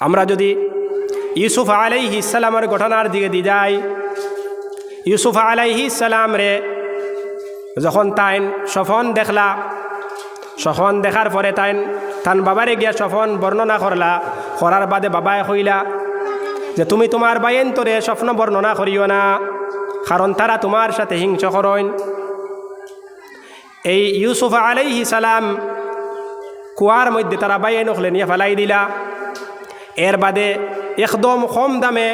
আমরা যদি ইউসুফ আলাইহি ইসালামের ঘটনার দিকে দি যাই, ইউসুফ আলাইহি ইসালাম রে যখন তাইন সফন দেখলা, সফন দেখার পরে তাইন তান বাবারে গিয়া সফন বর্ণনা করলা, করার বাদে বাবায় কইলা যে তুমি তোমার বাইন তোরে স্বপ্ন বর্ণনা করিও না, কারণ তারা তোমার সাথে হিংস করইন এই ইউসুফ আলাইহি সালাম কুয়ার মধ্যে তারা বাইন হলে নিয়ে ফেলাই দিলা। এর বাদে একদম কম দামে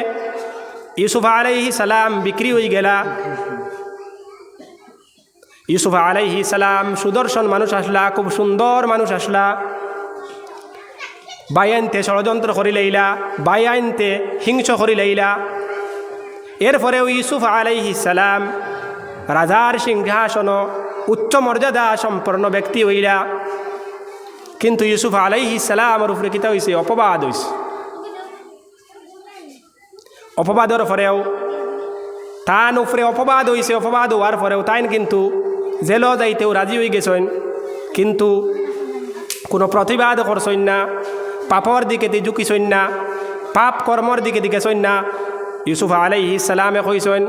ইউসুফ আলাইহি সালাম বিক্রি হয়ে গেলা। ইউসুফ আলাইহি সালাম সুদর্শন মানুষ আসলা, খুব সুন্দর মানুষ আসলা। বাইনতে ষড়যন্ত্র করি লইলা বাইনতে হিংস করি লইলা। এরপরেও ইউসুফ আলাইহি সালাম রাজার সিংহাসন, উচ্চ মর্যাদা সম্পন্ন ব্যক্তি হইলা। কিন্তু ইউসুফ আলাইহি সালামের উপরে কিতা হয়েছে অপবাদ হয়েছে অপবাদর পরেও তান উপরে অপবাদ হয়েছে অপবাদ হওয়ার পরেও তাইন কিন্তু জেল যাইতেও রাজি হয়ে গেছেন। কিন্তু কোনো প্রতিবাদ করছেন না পাপর দিকে ঝুঁকিছেন না, পাপ কর্মর দিকে দিকেছেন না। ইউসুফ আলাইহি সালামে কইছেন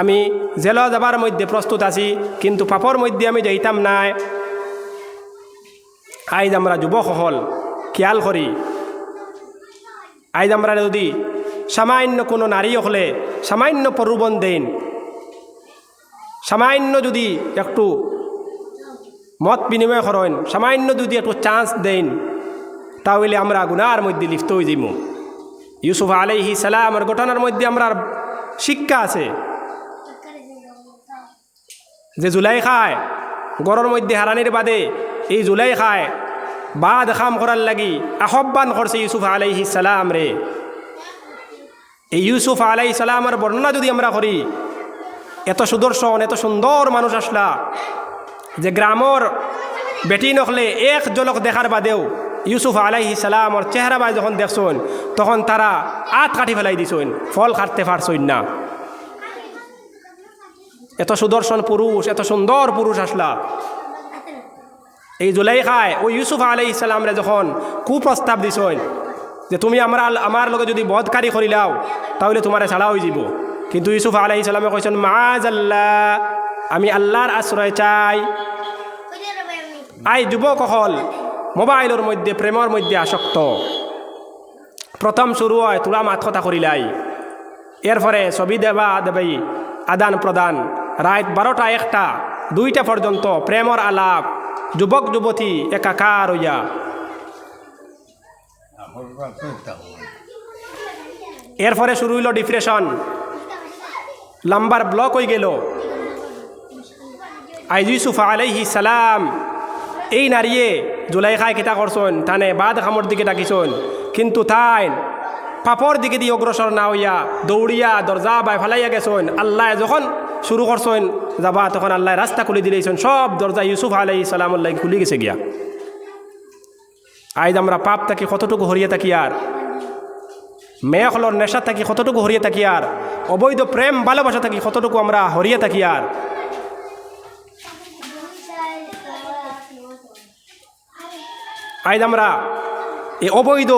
আমি জেল যাবার মধ্যে প্রস্তুত আছি, কিন্তু পাপর মধ্যে আমি যাইতাম নাই। আইজ আমরা যুবক হল খেয়াল করি। আইজ আমরা যদি সামান্য কোনো নারী হলে সামান্য প্রলোভন দেন। সামান্য যদি একটু মত বিনিময় করেন, সামান্য যদি একটু চান্স দেন, তাহলে আমরা গুনার মধ্যে লিপ্ত হয়ে যাইব ইউসুফ আলাইহি সালামের ঘটনার মধ্যে আমরা শিক্ষা আছে। যে জুলাই খায় গড়ের মধ্যে হারানির বাদে এই জুলাই খায় বাদ খাম করার লাগি আহ্বান করছে ইউসুফ আলাইহি সালাম রে। এই ইউসুফ আলাই সালামের বর্ণনা যদি আমরা করি, এত সুদর্শন, এত সুন্দর মানুষ আসলা যে গ্রামর বেটি নখলে এক জলক দেখার বাদেও ইউসুফ আলাইহি সালামর চেহারা বাই যখন দেখছেন, তখন তারা আত কাটি ফেলাই দিছেন, ফল কাটতে পারছইন না। এত সুদর্শন পুরুষ, এত সুন্দর পুরুষ আসলা। এই জুলাই খায় ওই ইউসুফ আলাইহি সালামরে যখন কুপ্রস্তাব দিছেন যে তুমি আমার আমার লগে যদি বধকারী করিলাও তাহলে তোমার ছাড়া হয়ে যাব। কিন্তু ইউসুফ আলাহি সালামে কৈছেন মাজ আল্লাহ আমি আল্লাহর আশ্রয় চাই। আই যুবক হল মোবাইলের মধ্যে প্রেমের মধ্যে আসক্ত। প্রথম শুরু হয় তোরা মাত কথা করিলাই এরপরে ছবি দেবা দেবাই আদান প্রদান রাত বারোটা একটা, দুইটা পর্যন্ত প্রেমর আলাপ। যুবক যুবতী একাকার হইয়া এরপরে শুরু হইল ডিপ্রেশন লাম্বার ব্লক হয়ে গেল। আইজ ইউসুফ আলাইহি সালাম, এই নারীয়ে জুলাই খায় কিতা করছন? তানে বাদ খামর দিকে ডাকিছন। কিন্তু তাই পাপর দিকে দিয়ে অগ্রসর না হইয়া দৌড়িয়া দরজা বাই ফেলাইয়া গেছন। আল্লাহ যখন শুরু করছেন, যাবা তখন আল্লাহ রাস্তা খুলে দিলেছেন সব দরজা ইউসুফ আলাইহি সালামুল্লাহ খুলে গেছে গিয়া। আইজ আমরা পাপ থাকি কতটুকু হরিয়ে থাকি আর? মেয়কলর নেশা থাকি কতটুকু হরিয়ে থাকি আর? অবৈধ প্রেম, ভালোবাসা থাকি কতটুকু আমরা হরিয়ে থাকি আর? আইজ আমরা এই অবৈধ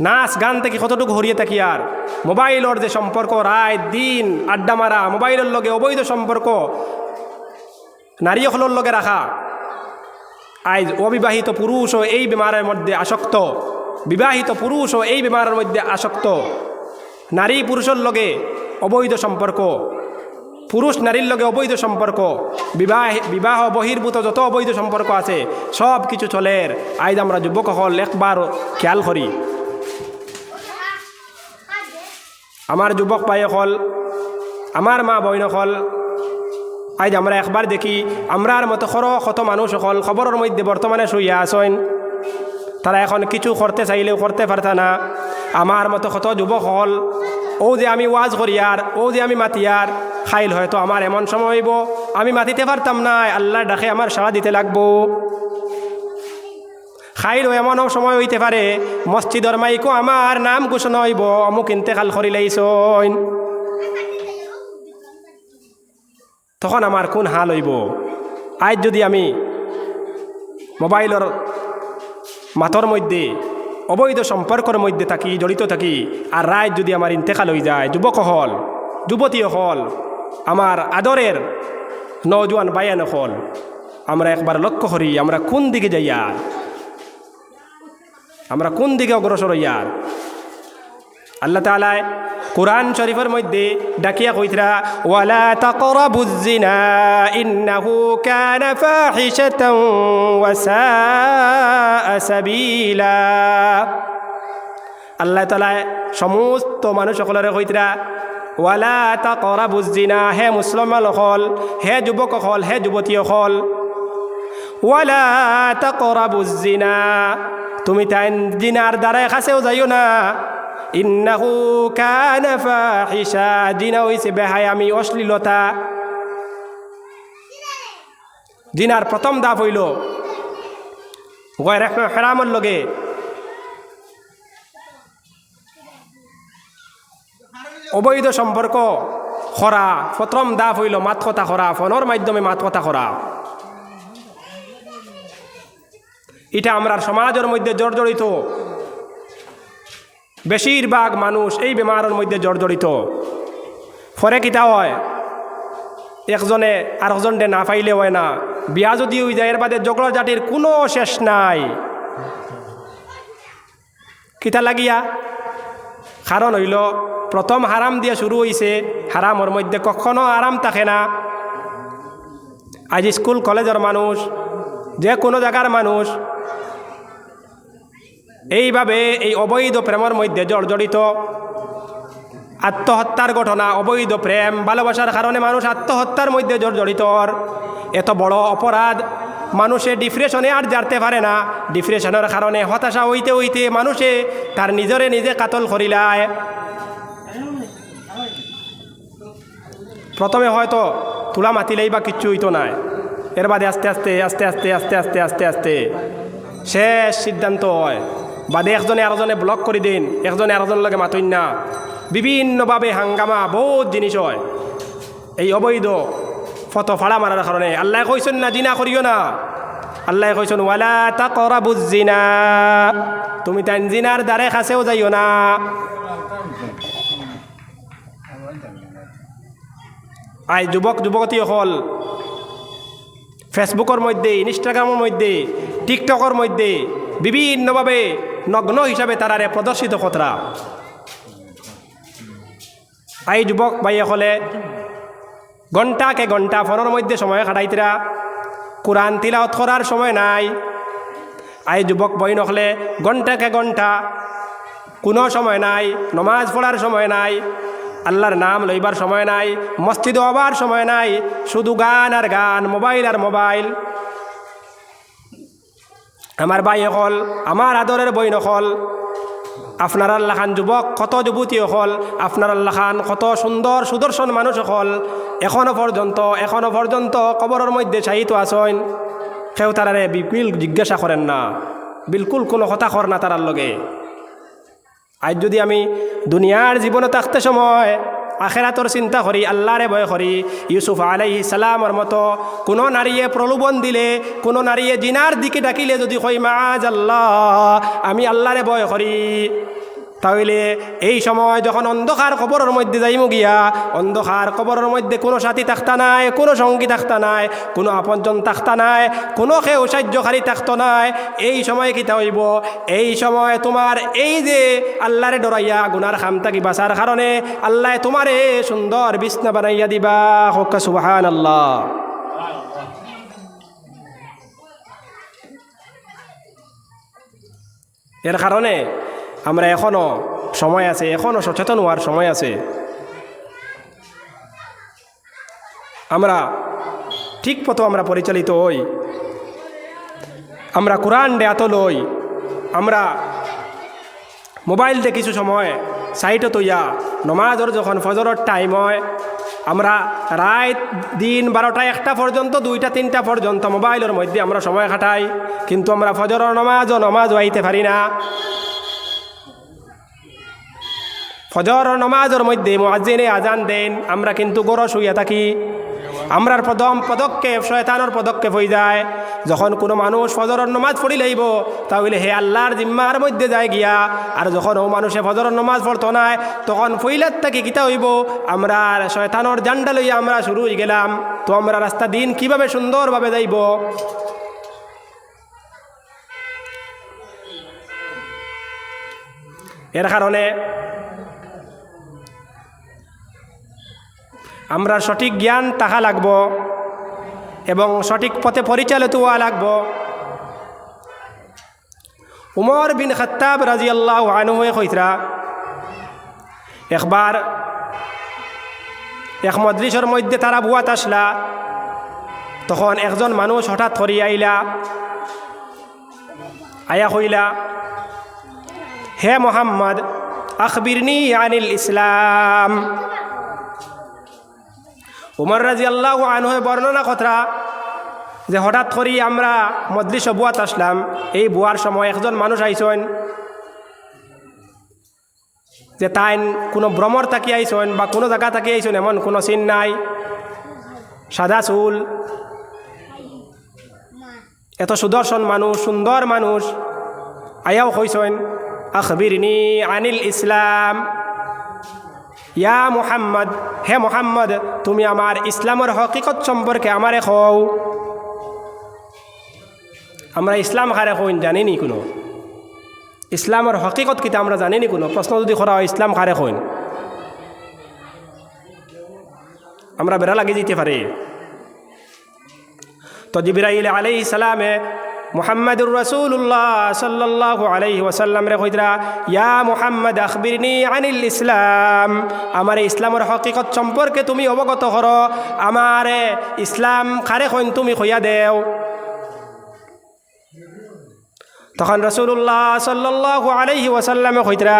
নাচ, গান থেকে কতটুকু হরিয়ে থাকি আর? মোবাইলের যে সম্পর্ক, রায়, দিন, আড্ডা মারা, মোবাইলের লগে অবৈধ সম্পর্ক, নারী নারীসকলের লগে রাখা। আইজ অবিবাহিত পুরুষও এই বেমারের মধ্যে আসক্ত। বিবাহিত পুরুষও এই বেমারের মধ্যে আসক্ত। নারী পুরুষের লগে অবৈধ সম্পর্ক। পুরুষ নারীর লগে অবৈধ সম্পর্ক। বিবাহ বিবাহ বহির্ভূত যত অবৈধ সম্পর্ক আছে, সব কিছু চলের আইজ আমরা যুবক হল একবার খেয়াল করি। আমার যুবক ভাই হল, আমার মা বইন হল আজ আমরা একবার দেখি, আমরার মতো খর কত মানুষ হল খবরের মধ্যে বর্তমানে শুইয়া আসেন তারা এখন কিছু করতে চাইলেও করতে পারতা না। আমার মতো কত যুবক হল ও যে আমি ওয়াজ করিয়ার ও যে আমি মাতিয়ার খাইল হয়তো আমার এমন সময় হইব, আমি মাতিতে পারতাম না আল্লাহ ডাকে আমার সাড়া দিতে লাগবো। খাইল এমনও সময় হইতে পারে, মসজিদর মাইকো আমার নাম ঘোষণা হইব, অমুক ইন্তেকাল করিলাইছইন তখন আমার কোন হাল হইব? আজ যদি আমি মোবাইলের মাথর মধ্যে, অবৈধ সম্পর্কের মধ্যে থাকি, জড়িত থাকি, আর রায় যদি আমার ইন্তেকাল হয়ে যায় যুবক হল যুবতী হল আমার আদরের নজওয়ান বায়ান হল, আমরা একবার লক্ষ্য করি, আমরা কোন দিকে যাই আর? আমরা কোন দিকে অগ্রসর হইয়ার আল্লাহ তালায় কোরআন শরীফের মধ্যে ডাকিয়া কইতরা, ওয়ালা তাকরাবুজ জিনা ইন্নাহু কানা ফাহিশাতাও ওয়া সাআ সাবিলা। আল্লাহ তালায় সমস্ত মানুষ সকলরে কইতরা, ওয়ালা তাকরাবুজ জিনা হে মুসলমান হল, হে যুবক হল, হে যুবতী হল, ওয়ালা তাকরাবুজ জিনা তুমি তাই জিনার দ্বারাই কাছেও যাইও না। ইন্নাহু কানা ফাহিশা জিনা হইছে বেহায় আমি অশ্লীলতা। জিনার প্রথম দাপ হইল গয় হেরামর লগে। অবৈধ সম্পর্ক, খরা, প্রথম দাপ হইল মাত কথা খরা, ফোনের মাধ্যমে মাত কথা খরা। এটা আমরা সমাজের মধ্যে জর্জরিত। বেশিরভাগ মানুষ এই বেমারের মধ্যে জর্জরিত। ফরে কিতা হয়, একজনে আরেকজনটে না পাইলে হয় না। বিয়া যদি হয়ে যায়, এর বাদে জগড় জাতির কোনো শেষ নাই। কিতা লাগিয়া? কারণ হইল, প্রথম হারাম দিয়ে শুরু হয়েছে হারামর মধ্যে কখনো আরাম থাকে না। আজ স্কুল কলেজের মানুষ, যে কোনো জায়গার মানুষ এইভাবে এই অবৈধ প্রেমের মধ্যে জর্জরিত আত্মহত্যার ঘটনা, অবৈধ প্রেম, ভালোবাসার কারণে মানুষ আত্মহত্যার মধ্যে জর্জরিত। এত বড় অপরাধ, মানুষে ডিপ্রেশনে আর জারতে পারে না। ডিপ্রেশনের কারণে হতাশা হইতে হইতে মানুষে তার নিজরে নিজে কাতল করিলায় প্রথমে হয়তো তুলা মাতিলেই বা কিচ্ছু হইতো না। এর বাদে আস্তে আস্তে আস্তে আস্তে আস্তে আস্তে আস্তে আস্তে, শেষ সিদ্ধান্ত হয়। বাদে একজনে আরেকজনে ব্লক করে দিন, একজনে আরেকজনের লগে মাতইন না। বিভিন্নভাবে হাঙ্গামা, বহুত জিনিস হয়। এই অবৈধ ফটো ফাড়া মারার কারণে আল্লাহ কইছেন না, জিনা করিও না। আল্লাহ কইছেন ওয়ালা তা করা বুঝিনা তুমি তাই জিনার দ্বারে কাছেও যাইও না। আই যুবক যুবতী হল ফেসবুকের মধ্যে ইনস্টাগ্রামের মধ্যে টিকটকের মধ্যে বিভিন্নভাবে নগ্ন হিসাবে তারারে প্রদর্শিত কতরা আই যুবক ভাই হলে ঘন্টাকে ঘণ্টা ফোনের মধ্যে সময় কাটাইতরা কোরআন তিলাওত করার সময় নাই। আই যুবক বই নখলে ঘন্টাকে ঘণ্টা কোনো সময় নাই, নমাজ পড়ার সময় নাই আল্লাহর নাম লইবার সময় নাই মসজিদে হবার সময় নাই, শুধু গান আর গান, মোবাইল আর মোবাইল। আমার ভাই হল, আমার আদরের বই নকল আপনার আল্লাহান যুবক, কত যুবতী হল। আপনার আল্লাহান কত সুন্দর সুদর্শন মানুষ হল। এখনও পর্যন্ত এখনও পর্যন্ত কবরের মধ্যে চাহিত আসেন কেউ তারারে বিলকুল জিজ্ঞাসা করেন না। বিলকুল কোনো কথা কর না তারার লগে। আজ যদি আমি দুনিয়ার জীবনে থাকতে সময় আখেরাতর চিন্তা করি, আল্লাহরে ভয় করি। ইউসুফ আলাই সালামর মতো কোনো নারীয়ে প্রলোভন দিলে, কোনো নারীয়ে জিনার দিকে ডাকিলে যদি কই মাজ আল্লাহ আমি আল্লাহরে ভয় করি। তাহলে এই সময় যখন অন্ধকার কবরের মধ্যে যাইমু গিয়া, অন্ধকার কবরের মধ্যে কোনো সাথী থাকতা নাই, কোনো সঙ্গী থাকতা নাই, কোনো আপনজন থাকতা নাই, কোনো কেউ সাহায্যকারী থাকতো নাই, এই সময় কিতা হইব? এই সময় তোমার এই যে আল্লাহরে ডরাইয়া গুনার খাম থাকি বাঁচার কারণে আল্লাহ তোমারে সুন্দর বিছনা বানাইয়া দিবা। হকা সুবাহান আল্লাহ এর কারণে আমরা এখনও সময় আছে এখনও সচেতন হওয়ার সময় আছে। আমরা ঠিক মতো আমরা পরিচালিত হই। আমরা কোরআন ডেয়াত লই আমরা মোবাইল দিয়ে কিছু সময় সাইটে তৈয়া, নমাজর যখন ফজরের টাইম হয়, আমরা রাত দিন বারোটা একটা পর্যন্ত, দুইটা, তিনটা পর্যন্ত মোবাইলের মধ্যে আমরা সময় কাটাই। কিন্তু আমরা ফজরের নমাজ ও নমাজ আইতে পারি না। ফজর নমাজের মধ্যে মুয়াজ্জিনে আজান দেন, আমরা কিন্তু গরস হইয়া থাকি। আমরার প্রথম পদক্ষেপ শয়তানোর পদক্ষেপ হয়ে যায়। যখন কোনো মানুষ ফজরের নমাজ পড়ি লইব, তাহলে হে আল্লাহর জিম্মার মধ্যে যায় গিয়া, আর যখন ও মানুষে ফজরের নমাজ পড়তো নাই তখন ফইলার থেকে কিতা হইব? আমরা শয়তানোর জান্ডা লইয়া আমরা শুরু হয়ে গেলাম। তো আমরা রাস্তা দিন কীভাবে সুন্দরভাবে যাইব? এর কারণে আমরা সঠিক জ্ঞান তাহা লাগব এবং সঠিক পথে পরিচালিত হওয়া লাগব। উমর বিন খত্তাব রাজি আল্লাহ আনুহে কইতরা একবার এক মদ্রিসের মধ্যে তারা বুয়াত আসলা, তখন একজন মানুষ হঠাৎ করি আইলা, আয়া হইলা, হে মোহাম্মদ, আখবিরনি আনিল ইসলাম। উমর রাজি আল্লাহ আনহে বর্ণনা কথা যে হঠাৎ করি আমরা মদ্রিস বুয়াত আসলাম। এই বুয়ার সময় একজন মানুষ আইসেন যে তাই কোনো ভ্রমর থাকি আইসেন বা কোনো জায়গা থাকি আইসেন এমন কোনো চিন নাই, সাদা চুল, এত সুদর্শন মানুষ, সুন্দর মানুষ, আয়াও কইসেন আখবিরনি আনিল ইসলাম। ইয়া মুহাম্মদ, হে মুহাম্মদ, তুমি আমার ইসলামের হকিকত সম্পর্কে আমারে কও। আমরা ইসলাম খারে কইন জানিনি কোনো? ইসলামের হকিকত কিতা আমরা জানিনি কোনো? প্রশ্ন যদি করা হয়, ইসলাম খারে কইন? আমরা বেড়া লাগি যেতে পারি। তো জিবরাইল আলাইহিস সালামে মুহাম্মদুর রসুল্লাহ সাল্লাহ আলাইহি ওসাল্লাম রে কইতরা ইয়া মুহাম্মদ, আখবিরনি আনিল ইসলাম। আমার ইসলামের হকিকত সম্পর্কে তুমি অবগত কর। আমার ইসলাম খারে কইন তুমি কইয়া দেও। তখন রসুল্লাহ সাল্লাহ আলাইহি ওসাল্লামে কইতরা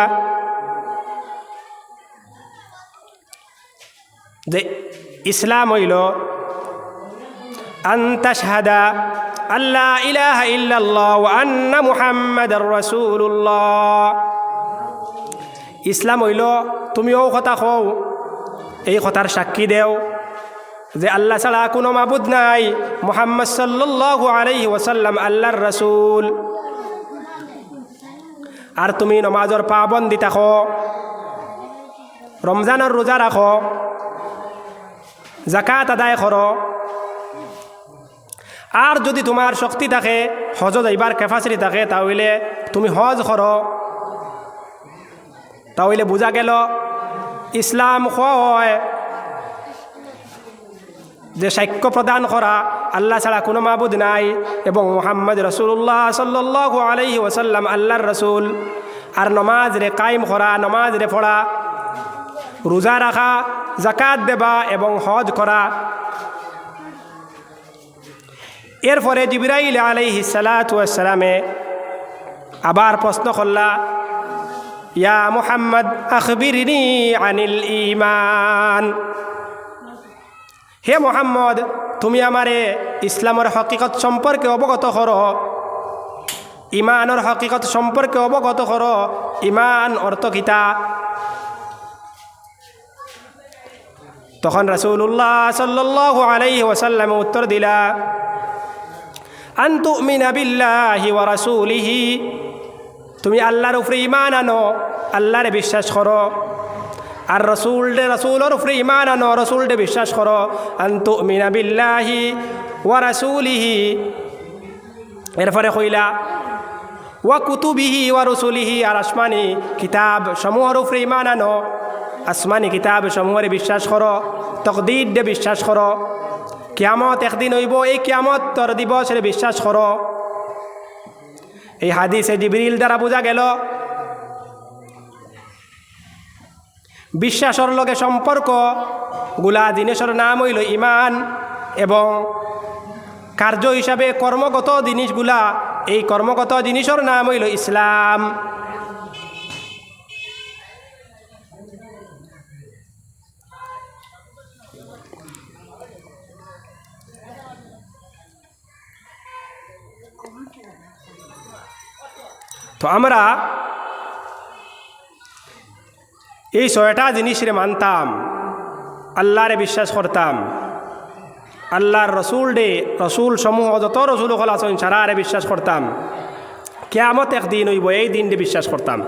যে ইসলাম হইল আন্তাশহাদা আল্লাহ ইলাহা ইল্লাল্লাহ আন্না মুহাম্মাদার রাসূলুল্লাহ। ইসলাম হইল, তুমিও কথা কও, এই কথার সাক্ষী দেও যে আল্লাহ ছাড়া কোনো মাবুদ নাই, মোহাম্মদ সাল্লাল্লাহু আলাইহি ওয়াসাল্লাম আল্লাহর রাসূল। আর তুমি নমাজর পাবন্দি থাকো, রমজানের রোজা রাখো জাকাত আদায় করো আর যদি তোমার শক্তি থাকে হজ যাইবার ক্যাপাসিটি থাকে, তাহলে তুমি হজ করো। তাহলে বোঝা গেল, ইসলাম হয়। যে সাক্ষ্য প্রদান করা, আল্লাহ ছাড়া কোনো মাবুদ নাই। এবং মোহাম্মদ রসুল্লাহ সাল্লাহ আলহি ওসাল্লাম আল্লাহর রসুল। আর নমাজ রে কায়েম করা নমাজ রে পড়া, রোজা রাখা জাকাত দেবা এবং হজ করা এরপরে জিবরাইল আলাইহি সালাতামে আবার প্রশ্ন করলা, ইয়া মুহাম্মদ, আখবিরনি আনিল ইমান হে মোহাম্মদ, তুমি আমারে ইসলামের হকিকত সম্পর্কে অবগত করো। ইমানের হকিকত সম্পর্কে অবগত করো। ইমান অর্থ কিতা তখন রসুল্লাহ সাল্লাহ আলাইহি ওসাল্লামে উত্তর দিলা আন্তু বিল্লাহি ওয়া রাসূলিহি। তুমি আল্লাহর উপরে ইমান আনো, আল্লাহরে বিশ্বাস করো। আর রসুল ডে রসুলের উপরে ইমান আনো রসুল ডে বিশ্বাস করো। আন্তু বিল্লাহি ওয়া রাসূলিহি। এরপরে কইলা, ওয়া কুতুবিহি ওয়া রসুলিহি। আর আসমানি কিতাব সমূহর উপরে ইমান আনো। আসমানি কিতাব সমূহের বিশ্বাস করো। তকদির ডে বিশ্বাস করো। কিয়ামত একদিন হইব, এই কিয়ামত তর দিবসের বিশ্বাস কর। এই হাদিসে জিবরিল দ্বারা বোঝা গেল, বিশ্বাসর লগে সম্পর্কগুলা জিনিসের নাম হইল ইমান এবং কার্য হিসাবে কর্মগত জিনিসগুলা, এই কর্মগত জিনিসের নাম হইল ইসলাম। তো আমরা এই ছয়টা জিনিসরে মানতাম, আল্লাহরে বিশ্বাস করতাম। আল্লাহর রসুল ডে রসুল সমূহ যত রসুল হল আছেন সারা আরে বিশ্বাস করতাম। কেয়ামত একদিন হইব, এই দিনটি বিশ্বাস করতাম।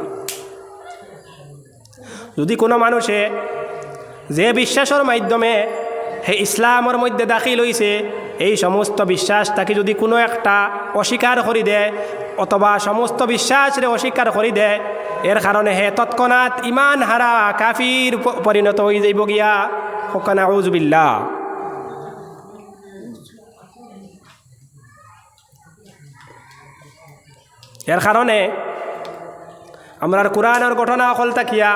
যদি কোনো মানুষে যে বিশ্বাসের মাধ্যমে হে ইসলামের মধ্যে দাখিল হইছে, এই সমস্ত বিশ্বাস তাকে যদি কোনো একটা অস্বীকার করি দেয় অথবা সমস্ত বিশ্বাসরে অস্বীকার করি দেয় এর কারণে হে তৎক্ষণাৎ ইমান হারা কাফির পরিণত হয়ে যাইব গিয়া। হকানা উজবিল্লা এর কারণে আমরা কোরআনের ঘটনা অকল তাকিয়া,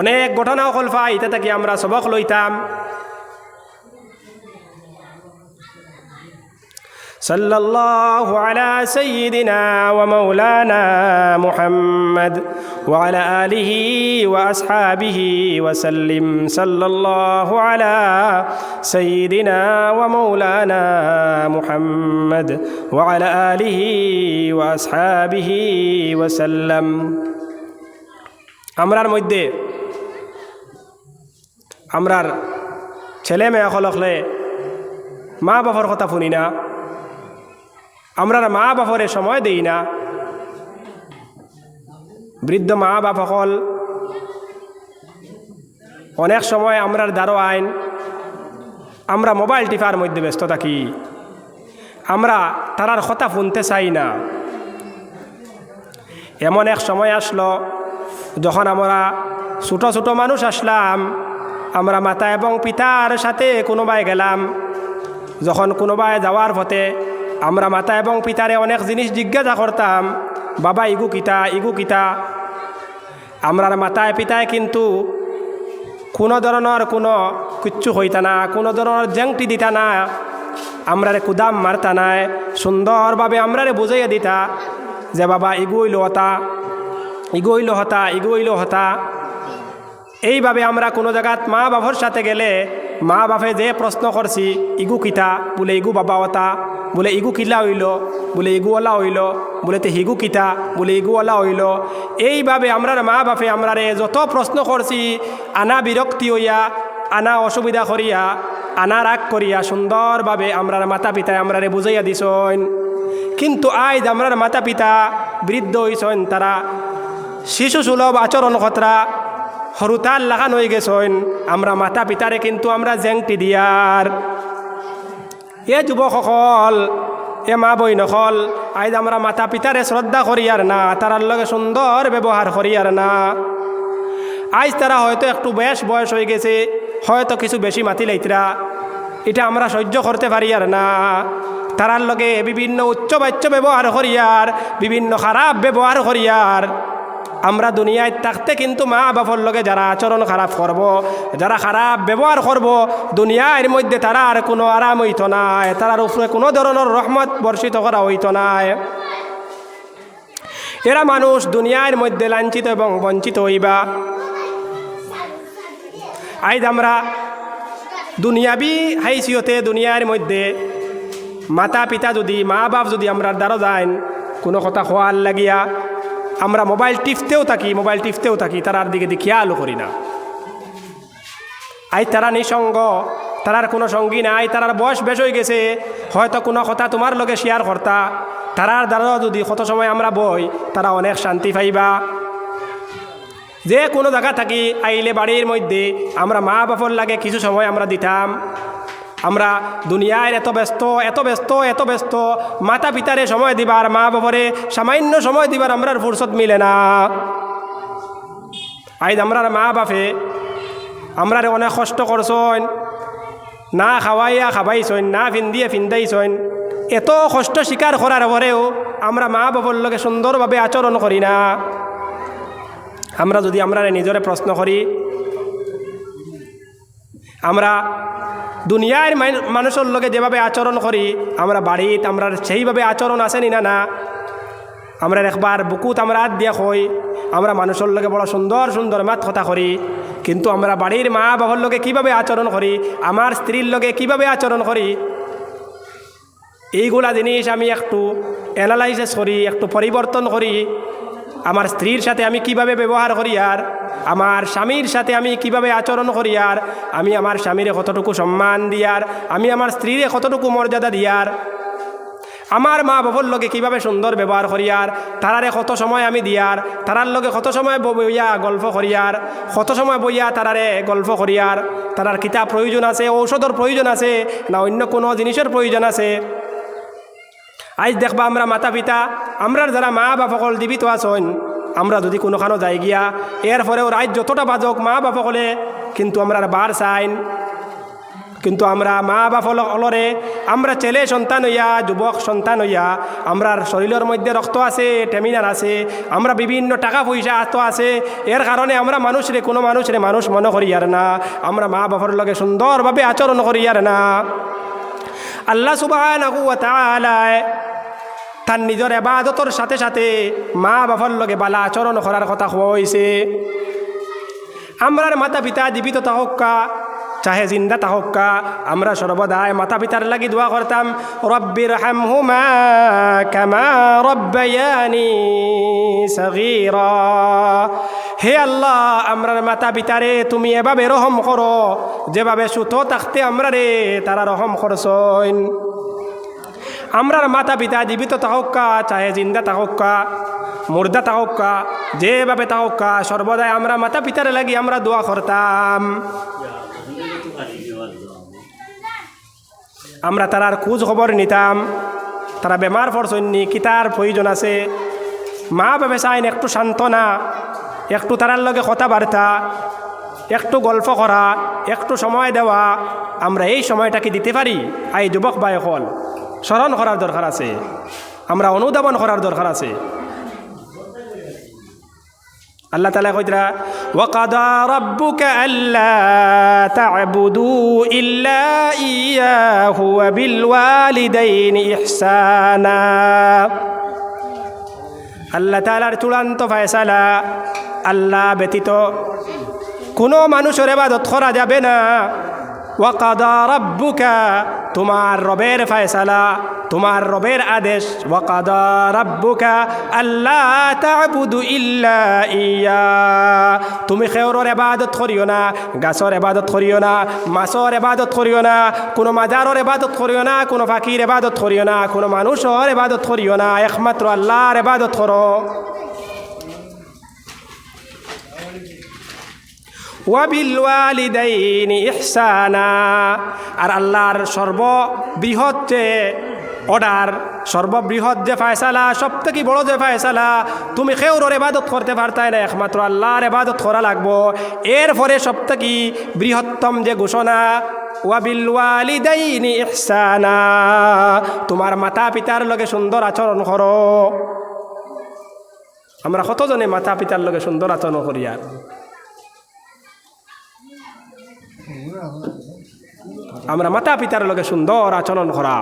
অনেক ঘটনা অকল পাই ইতা থাকি আমরা সবক লইতাম। صلى الله على سيدنا ومولانا محمد وعلى آله وأصحابه وسلم صلى الله على سيدنا ومولانا محمد وعلى آله وأصحابه وسلم আমরার মধ্যে আমরার ছেলে মেয়ে হলকলে মা বাবার কথা শুনি না আমরার মা বাপরে সময় দেই না। বৃদ্ধ মা বাপ সকল অনেক সময় আমরার দ্বারো আইন। আমরা মোবাইল টিপার মধ্যে ব্যস্ত থাকি। আমরা তারার কথা শুনতে চাই না। এমন এক সময় আসলো, যখন আমরা ছোটো ছোটো মানুষ আসলাম, আমরা মাতা এবং পিতার সাথে কোনোবায় গেলাম। যখন কোনোবায় যাওয়ার পথে আমরা মাতা এবং পিতারে অনেক জিনিস জিজ্ঞাসা করতাম, বাবা, ইগু কিতা? ইগু কিতা? আমরার মাতায় পিতায় কিন্তু কোনো ধরনের কোনো কিচ্ছু হইতা না, কোনো ধরনের জেংটি দিতা না, আমরারে কুদাম মারতা নাই সুন্দরভাবে আমরারে বুঝাইয়া দিতা যে, বাবা ইগুইল হতা ইগুইল হতা ইগুইল হতা। এইভাবে আমরা কোনো জায়গাত মা বাবার সাথে গেলে মা বাপে যে প্রশ্ন করছি, ইগু কিতা? বলে, ইগু বাবা ওতা বলে ইগু কিলা হইল বলে ইগুওয়ালা হইল বলে তে হিগু কিতা বলে ইগুওয়ালা হইল এইভাবে আমরার মা বাপে আমরারে যত প্রশ্ন করছি আনা বিরক্তি হইয়া আনা অসুবিধা করিয়া আনা রাগ করিয়া সুন্দরভাবে আমরার মাতা পিতায় আমরারে বুঝাইয়া দিছন কিন্তু আজ আমরার মাতা পিতা বৃদ্ধ হইছেন তারা শিশু সুলভ আচরণ খতরা হরুতাল লাগান হয়ে গেছেন আমরা মাতা পিতারে কিন্তু আমরা জেংটি দিয়ার এ যুবকসকল এ মা বই নকল আজ আমরা মাতা পিতারে শ্রদ্ধা করি আর না তারার লগে সুন্দর ব্যবহার করি আর না। আজ তারা হয়তো একটু বেশ বয়স হয়ে গেছে, হয়তো কিছু বেশি মাতি লাইতরা এটা আমরা সহ্য করতে পারি আর না। তারার লগে বিভিন্ন উচ্চ বাচ্য ব্যবহার করি আর বিভিন্ন খারাপ ব্যবহার করিয়ার আমরা দুনিয়ায় থাকতে কিন্তু মা বাপর লগে যারা আচরণ খারাপ করব, যারা খারাপ ব্যবহার করব, দুনিয়ার মধ্যে তারা আর কোনো আরাম হইত নাই তারার উপরে কোনো ধরনের রহমত বর্ষিত করা হইত নাই এরা মানুষ দুনিয়ার মধ্যে লাঞ্ছিত এবং বঞ্চিত হইবা। আইজ আমরা দুনিয়াবি হাইসিয়তে দুনিয়ার মধ্যে মাতা পিতা যদি মা বাপ যদি আমরা দ্বারা যান কোনো কথা খোয়ার লাগিয়া আমরা মোবাইল টিপতেও থাকি, মোবাইল টিপতেও থাকি, তারার দিকে দিয়ে খেয়ালও করি না। আই তারা নিঃসঙ্গ, তারার কোনো সঙ্গী নাই, তারার বয়স বেশ হয়ে গেছে, হয়তো কোনো কথা তোমার লগে শেয়ার করতা। তারার দ্বারা যদি কত সময় আমরা বই, তারা অনেক শান্তি পাইবা। যে কোনো জায়গা থাকি, আইলে বাড়ির মধ্যে আমরা মা বাপর লাগে কিছু সময় আমরা দিতাম। আমরা দুনিয়ায় এত ব্যস্ত এত ব্যস্ত এত ব্যস্ত। মাতা পিতারে সময় দিবার মা বাপরে সামান্য সময় দিবার আমরার ফুরসত মিলে না। আইজ আমরার মা বাপে আমরারে অনেক কষ্ট করছন না খাওয়াইয়া খাবাইছন না ফিন্দিয়ে ফিন্দাইছন এত কষ্ট স্বীকার করার পরেও আমরা মা বাবার লগে সুন্দরভাবে আচরণ করি না। আমরা যদি আমরা নিজরে প্রশ্ন করি, আমরা দুনিয়ার মান- মানুষের লগে যেভাবে আচরণ করি, আমরা বাড়িত, আমরা সেইভাবে আচরণ আসেনি না না আমরা একবার বুকুত আমরা হাত দিয়া কই, আমরা মানুষের লগে বড় সুন্দর সুন্দর মাত কথা করি, কিন্তু আমরা বাড়ির মা বাবার লগে কীভাবে আচরণ করি, আমার স্ত্রীর লগে কীভাবে আচরণ করি? এইগুলা জিনিস আমি একটু অ্যানালাইসিস করি, একটু পরিবর্তন করি আমার স্ত্রীর সাথে আমি কীভাবে ব্যবহার করি আর আমার স্বামীর সাথে আমি কীভাবে আচরণ করি আর আমি আমার স্বামীরে কতটুকু সম্মান দিয়ার আমি আমার স্ত্রীরে কতটুকু মর্যাদা দিয়ার আমার মা বাবার লগে কীভাবে সুন্দর ব্যবহার করিয়ার তারারে কত সময় আমি দিয়ার তারার লগে কত সময় বইয়া গল্প করিয়ার কত সময় বইয়া তারারে গল্প করিয়ার তারার কিতাব প্রয়োজন আছে, ঔষধের প্রয়োজন আছে, না অন্য কোনো জিনিসের প্রয়োজন আছে। আজ দেখবা আমরা মাতা পিতা আমরার যারা মা বাপকল জীবিত আছেন, আমরা যদি কোনোখানো যাই গিয়া এর পরেও রাত যতটা বাজক মা বাপকলে কিন্তু আমরা বার চাইন, কিন্তু আমরা মা বাপ অলরে আমরা ছেলে সন্তান হইয়া যুবক সন্তান হইয়া আমরার শরীরের মধ্যে রক্ত আছে টেমিনার আছে, আমরা বিভিন্ন টাকা পয়সা আত আছে এর কারণে আমরা মানুষরে কোনো মানুষরে মানুষ মনে করি আর না, আমরা মা বাপর লগে সুন্দরভাবে আচরণ করি আর না। আল্লাহ সুবাহ তার নিজের এবাদতর সাথে সাথে মা বাবার লগে বালা আচরণ করার কথা কোয়া হয়েছে আমরার মাতা পিতা জীবিত তাহক্কা চাহে জিন্দা তাহক্কা আমরা সর্বদাই মাতা পিতার লাগি দোয়া করতাম রব্বির হামহুমা কামা রব্বায়ানি সগীরা। হে আল্লাহ, আমরার মাতা পিতারে তুমি এভাবে রহম করো, যেভাবে সুতো থাকতে আমরা রে তারা রহম করছইন আমরার মাতা পিতা জীবিত তাহক্কা, চাহে জিন্দা তাহক্কা, মুর্দা তাহক্কা যেভাবে তাহক্কা, সর্বদাই আমরা মাতা পিতার লাগি আমরা দোয়া করতাম। আমরা তারার খোঁজ খবর নিতাম। তারা বেমার পড়ছন্নি কিতার প্রয়োজন আছে? মা বাবা চাইন একটু সান্ত্বনা, একটু তারার লগে কথাবার্তা, একটু গল্প করা, একটু সময় দেওয়া, আমরা এই সময়টাকে দিতে পারি। আই যুবক বাই হল। স্মরণ করার দরকার আছে আমরা অনুধাবন করার দরকার আছে আল্লাহ তালা কইতরা وقضى ربك ألا تعبدوا إلا إياه وبالوالدين إحسانا আল্লাহ তালার চূড়ান্ত ফয়সালা আল্লাহ ব্যতীত কোনো মানুষের এবাদত করা যাবে না ওয়াকাদা রব্বুকা, তোমার রবের ফয়সালা, তোমার রবের আদেশ। ওয়াকাদা রব্বুকা আল্লাহ তাবুদু ইল্লা ইয়া। তুমি খেওরর এবাদত করিও না, গাছর এবাদত করিও না, মাছর এবাদত করিও না, কোনো মাজারর এবাদত করিও না, কোনো ফাঁকির এবাদত করিও না, কোনো মানুষের এবাদত করিও না, একমাত্র আল্লাহর এবাদত করো। ওয়াবিল ওয়ালিদাইনি ইহসানা। আর আল্লাহর সর্ববৃহৎ যে অর্ডার, সর্ববৃহৎ যে ফায়সালা সব থেকে বড় যে ফায়সালা, তুমি খেউরর এবাদত করতে পারতাই না, একমাত্র আল্লাহর এবাদত করা লাগবো। এরপরে সব থেকে বৃহত্তম যে ঘোষণা ওয়াবিল ওয়ালিদাইনি ইহসানা। তোমার মাতা পিতার লগে সুন্দর আচরণ করো। আমরা কতজনে মাতা পিতার লগে সুন্দর আচরণ করি আর? আমরা মাতা পিতার লগে সুন্দর আচরণ করা।